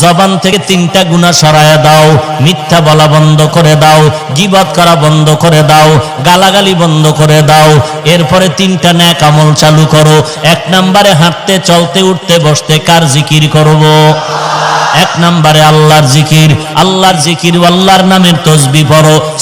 জবান থেকে তিনটা গুণা সরায়া দাও, মিথ্যা বলা বন্ধ করে দাও গিবাদ করা বন্ধ করে দাও, গালাগালি বন্ধ করে দাও, এরপরে তিনটা ন্যাক আমল চালু করো, এক নাম্বারে হাঁটতে, চলতে, উঠতে, বসতে কার জিকির করব? এক নাম্বারে আল্লাহর জিকির আল্লাহর জিকির আল্লাহর নামের তসবি পড়ো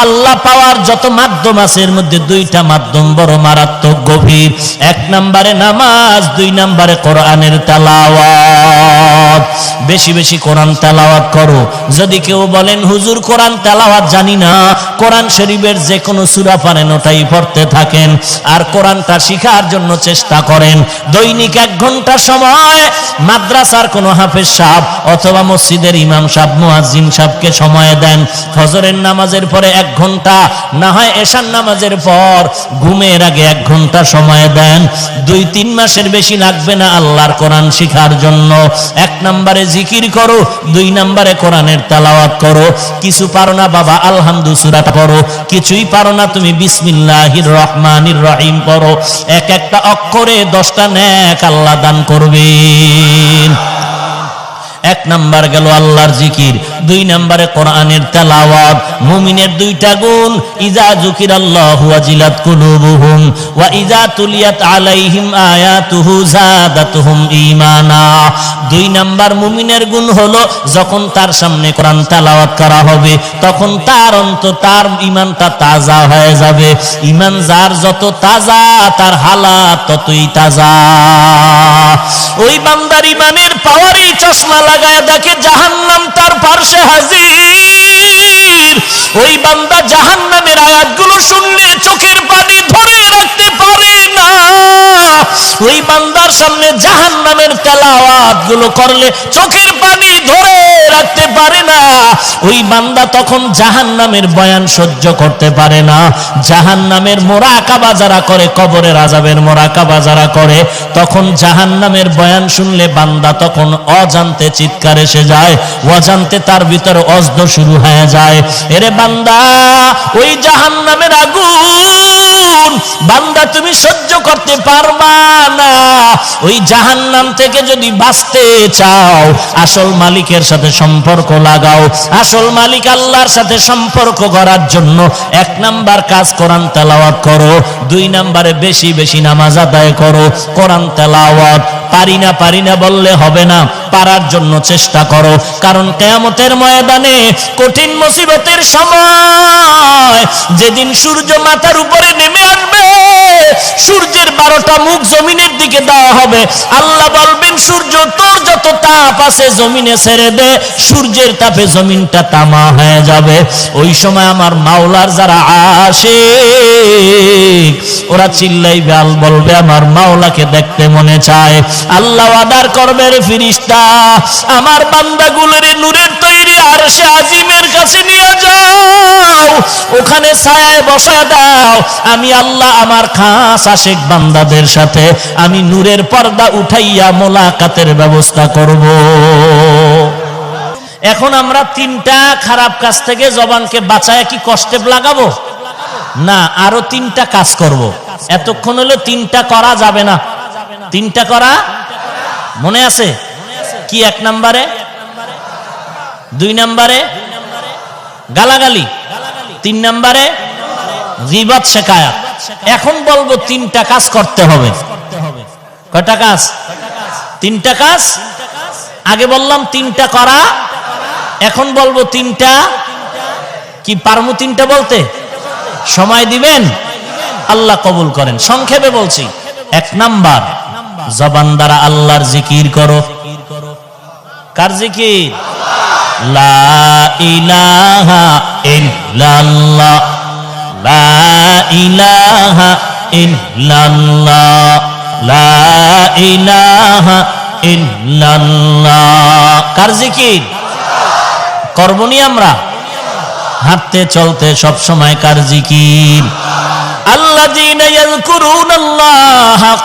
আল্লাহ পাওয়ার যত মাধ্যম আছে, এর মধ্যে দুইটা মাধ্যম বড় মারাত্মক গভীর। এক নম্বরে নামাজ, দুই নম্বরে কোরআনের তেলাওয়াত। বেশি বেশি কোরআন তেলাওয়াত করো। যদি কেউ বলেন, হুজুর, কোরআন তেলাওয়াত জানি না। কোরআন শরীফের যে কোনো সূরা পারেন ওটাই পড়তে থাকেন। আর কোরআনটা শিখার জন্য চেষ্টা করেন। দৈনিক এক ঘণ্টা সময় মাদ্রাসার কোনো হাফেজ সাহেব অথবা মসজিদের ইমাম সাহেব, মুয়াজ্জিন সাহেবকে সময় দেন। ফজরের নামাজের পরে এক ঘণ্টা, না হয় এশার নামাজের পর ঘুমের আগে এক ঘণ্টা সময় দেন। দুই, তিন মাসের বেশি লাগবে না আল্লাহর কোরআন শিখার জন্য। এক নম্বরে জিকির করো, দুই নম্বরে কোরআনের তেলাওয়াত করো। কিছু পারো না বাবা, আলহামদু, সুরাটা পড়ো। কিছুই পারো না তুমি বিসমিল্লাহির রহমানির রহিম পড়ো। এক একটা অক্ষরে দশটা ন্যাক আল্লাহ দান করবেন। এক নাম্বার গেল আল্লাহর জিকির। দুই নাম্বারে কোরআনের তেলাওয়াত। মুমিনের দুইটা গুণ, ইজা জুকির আল্লাহু ওয়াজিলাত কুলুবুহুম ওয়া ইজা তুলিয়াত আলাইহিম আয়াতুহু জাদাতুহুম ঈমানা। দুই নাম্বার মুমিনের গুণ হলো, যখন তার সামনে কোরআন তেলাওয়াত করা হবে, তখন তার অন্ত তার ঈমানটা তাজা হয়ে যাবে। ঈমান যার যত তাজা, তার হালাত ততই তাজা। ওই বান্দার ঈমানের পাওয়ারে চশমা লাগায় দেখে জাহান্নাম তার পার্শ্বে হাজির। ওই বান্দা জাহান্নামের আয়াতগুলো গুলো করলে চোখের পানি ধরে রাখতে পারে না। ওই বান্দা তখন জাহান্নামের বয়ান সহ্য করতে পারে না। জাহান্নামের মোরাকাবা যারা করে, কবরের আজাবের মোরাকাবা যারা করে, তখন জাহান্নামের বয়ান শুনলে বান্দা তখন অজান্তে চিৎকার এসে যায়, অজান্তে তার ভিতরে অজদ শুরু হয়ে যায়। এরে বান্দা, ওই জাহান্নামের আগুন, বান্দা তুমি সহ্য করতে পারবা না। ওই জাহান্নাম থেকে যদি বাঁচতে চাও, আসল মালিকের সাথে সম্পর্ক লাগাও। আসল মালিক আল্লাহর সাথে সম্পর্ক করার জন্য এক নাম্বার কাজ কোরআন তেলাওয়াত করো, দুই নাম্বারে বেশি বেশি নামাজ আদায় করো, কোরআন তেলাওয়াত পারি না পারি না বললে হবে না। পারার জন্য চেষ্টা করো। কারণ কেয়ামতের ময়দানে কঠিন মুসিবতের সময় যেদিন সূর্য মাথার উপরে নেমে আসবে, সূর্যের বারোটা মুখ জমিনের দিকে দেওয়া হবে। আল্লাহ বলবেন, সূর্য, তোর তাপ আছে জমিনে ছেড়ে দে, সূর্যের তাপে জমিনটা তামা হয়ে যাবে। ওই সময় আমার মাওলার যারা আসে ওরা চিল্লাইবে, আল বলবে, আমার মাওলাকে দেখতে মনে চায়। আল্লাহ আদার করবে রে ফিরিস্তা, আমার নূরের তৈরি আর সে আজিমের কাছে নিয়ে যাও। ওখানে ছায়ায় বসা দাও। আমি আল্লাহ আমার খাস আশেক বান্দাদের সাথে, আমি নূরের পর্দা উঠাইয়া মোলাকাতের ব্যবস্থা করব। এখন আমরা তিনটা খারাপ কাজ থেকে জবানকে বাঁচায় কি কষ্টে লাগাবো? না, আরও তিনটা কাজ করব। এতক্ষণ হলো তিনটা করা যাবে না। তিনটা করা মনে আছে? কি এক নম্বরে? দুই নম্বরে? গালাগালি। তিন নম্বরে? রিবাত শেখায়াত এখন বলব তিনটা কাজ করতে হবে। কয়টা কাজ? তিনটা কাজ? আগে বললাম তিনটা করা, এখন বলব তিনটা। কি পারমু তিনটা বলতে? সময় দিবেন? আল্লাহ কবুল করেন। সংক্ষেপে বলছি, এক নাম্বার, জবান দ্বারা আল্লাহর জিকির করো। কার জিকির? লা ইলাহা ইল্লাল্লাহ। লা ইলাহা ইল্লাল্লাহ। লা ইলাহা কার জিকির? আমরা? হাঁটতে চলতে সব সময় কার জিকির? আল্লাযীনা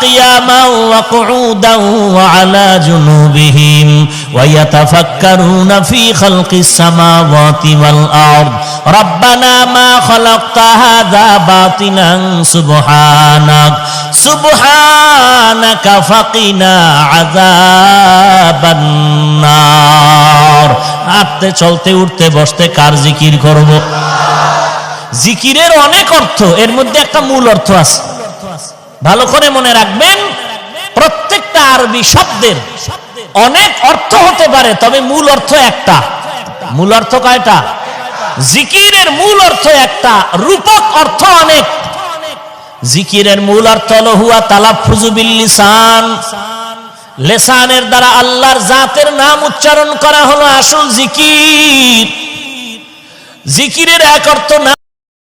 قياما وقعودا وعلى جنوبهم ويتفكرون في خلق السماوات والأرض ربنا ما خلقت هذا باطلا سبحانك سبحانك فقنا عذاب النار হাঁটতে চলতে উঠতে বসতে কার জিকির করবো জিকিরের অনেক অর্থ এর মধ্যে একটা মূল অর্থ আছে ভালো করে মনে রাখবেন, প্রত্যেকটা আরবি শব্দের অনেক অর্থ হতে পারে, তবে মূল অর্থ একটা। মূল অর্থ কয়টা? জিকিরের মূল অর্থ একটা, রূপক অর্থ অনেক। জিকিরের মূল অর্থ হলো, হুয়া তালাফুজু বিল লিসান লেসানের দ্বারা আল্লাহর জাতের নাম উচ্চারণ করা হলো আসল জিকির। জিকিরের এক অর্থ না